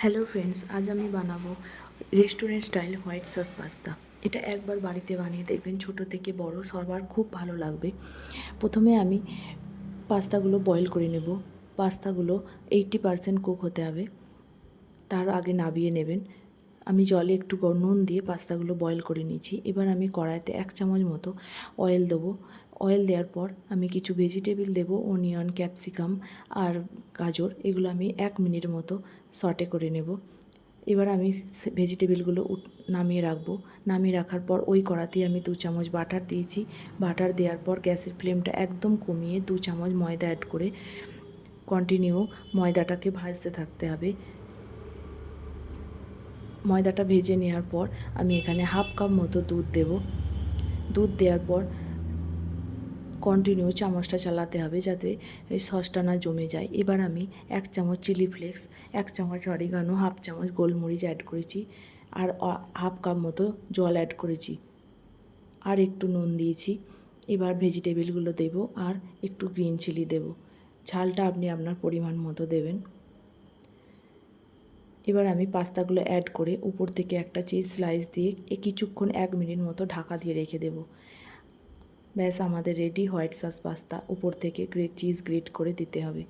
Hello friends আজ আমি বানাবো restaurant style white sauce pasta এটা একবার বাড়িতে বানিয়ে দেখবেন, ছোট থেকে বড়, সবার খুব ভালো লাগবে। প্রথমে আমি পাস্তাগুলো বয়েল করে নেব। পাস্তাগুলো এইটটি পারসেন্ট কুক হতে হবে। তার আগে নাবিয়ে নেবেন। আমি জলে একটু নুন দিয়ে পাস্তাগুলো বয়েল করে নিয়েছি। এবার আমি কড়াইতে এক চামচ মতো অয়েল দেবো। অয়েল দেওয়ার পর আমি কিছু ভেজিটেবিল দেবো অনিয়ন ক্যাপসিকাম আর গাজর, এগুলো আমি এক মিনিট মতো সটে করে নেব। এবার আমি ভেজিটেবলগুলো নামিয়ে রাখব। নামিয়ে রাখার পর ওই কড়াতেই আমি দু চামচ বাটার দিয়েছি। বাটার দেওয়ার পর গ্যাসের ফ্লেমটা একদম কমিয়ে দু চামচ ময়দা অ্যাড করে কন্টিনিউ ময়দাটাকে ভাজতে থাকতে হবে। ময়দাটা ভেজে নেওয়ার পর আমি এখানে হাফ কাপ মতো দুধ দেব। দুধ দেওয়ার পর কন্টিনিউ চামচটা চালাতে হবে যাতে ওই সসটা না জমে যায়। এবার আমি এক চামচ চিলি ফ্লেক্স এক চামচ অরিগানো হাফ চামচ গোলমরিচ অ্যাড করেছি আর হাফ কাপ মতো জল অ্যাড করেছি। আর একটু নুন দিয়েছি। এবার ভেজিটেবলগুলো দেব আর একটু গ্রিন চিলি দেব। ঝালটা আপনি আপনার পরিমাণ মতো দেবেন। এবার আমি পাস্তাগুলো অ্যাড করে উপর থেকে একটা চিজ স্লাইস দিয়ে কিছুক্ষণ এক মিনিট মতো ঢাকা দিয়ে রেখে দেবো। ব্যাস আমাদের রেডি হোয়াইট সস পাস্তা উপর থেকে গ্রেট চিজ গ্রেট করে দিতে হবে।